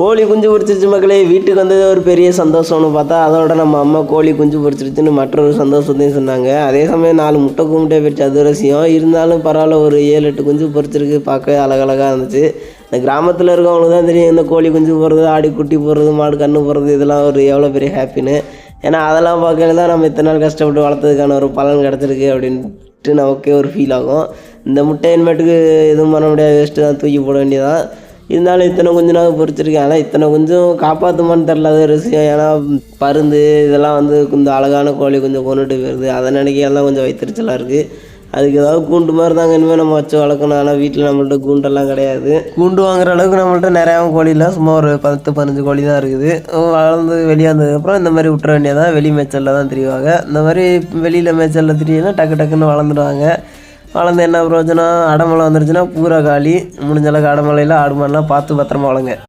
கோழி குஞ்சு பொரிச்சிருச்சு மக்களே வீட்டுக்கு வந்தது ஒரு பெரிய சந்தோஷம்னு பார்த்தா அதோட நம்ம அம்மா கோழி குஞ்சு பொறிச்சிருச்சுன்னு மற்றொரு சந்தோஷத்தையும் சொன்னாங்க. அதே சமயம் நாலு முட்டை கும்பிட்டே போயிடுச்சு அது ஒரு இருந்தாலும் பரவாயில்ல ஒரு ஏழு எட்டு குஞ்சு பொறிச்சிருக்கு பார்க்க அழகழகாக இருந்துச்சு. இந்த கிராமத்தில் இருக்கவங்களுக்கு தான் தெரியும் இந்த கோழி குஞ்சு போடுறது ஆடி குட்டி போடுறது மாடு கன்று போடுறது இதெல்லாம் ஒரு எவ்வளோ பெரிய ஹாப்பின்னு ஏன்னா அதெல்லாம் பார்க்கல தான் நம்ம இத்தனை நாள் கஷ்டப்பட்டு வளர்த்ததுக்கான ஒரு பலன் கிடச்சிருக்கு அப்படின்ட்டு நமக்கே ஒரு ஃபீல் ஆகும். இந்த முட்டை இனிமேட்டுக்கு எதுவும் பண்ண முடியாது வேஸ்ட்டு தான் தூக்கி போட வேண்டியதான் இருந்தாலும் இத்தனை கொஞ்ச நாள் பொறிச்சிருக்கேன் ஆனால் இத்தனை கொஞ்சம் காப்பாற்றுமான்னு தெரில அது ஒரு விஷயம். ஏன்னா பருந்து இதெல்லாம் வந்து கொஞ்சம் அழகான கோழி கொஞ்சம் கொண்டுட்டு போயிடுது. அதை நினைக்கலாம் கொஞ்சம் வைத்திருச்சலாக இருக்குது அதுக்கு ஏதாவது கூண்டு மாதிரி தாங்க இனிமேல் நம்ம வச்சு வளர்க்கணும். ஆனால் வீட்டில் நம்மள்ட்ட கூண்டெல்லாம் கிடையாது. கூண்டு வாங்குற அளவுக்கு நம்மள்ட்ட நிறையாவும் கோழி இல்லை. சும்மா ஒரு பத்து பதினஞ்சு கோழி தான் இருக்குது. வளர்ந்து வெளியே வந்ததுக்கப்புறம் இந்த மாதிரி விட்டுற வேண்டியதான் வெளி மேய்ச்சலில் தான் திரிவாங்க. இந்த மாதிரி வெளியில் மேய்ச்சலில் திரியினா டக்கு டக்குன்னு வளர்ந்துடுவாங்க. வளர்ந்து என்ன பிரயோஜனம்? அடமலை வந்துருச்சுன்னா பூரா காலி. முடிஞ்சளவுக்கு அடமலையில் ஆடு மாடுலாம் பார்த்து பத்திரமா வளங்க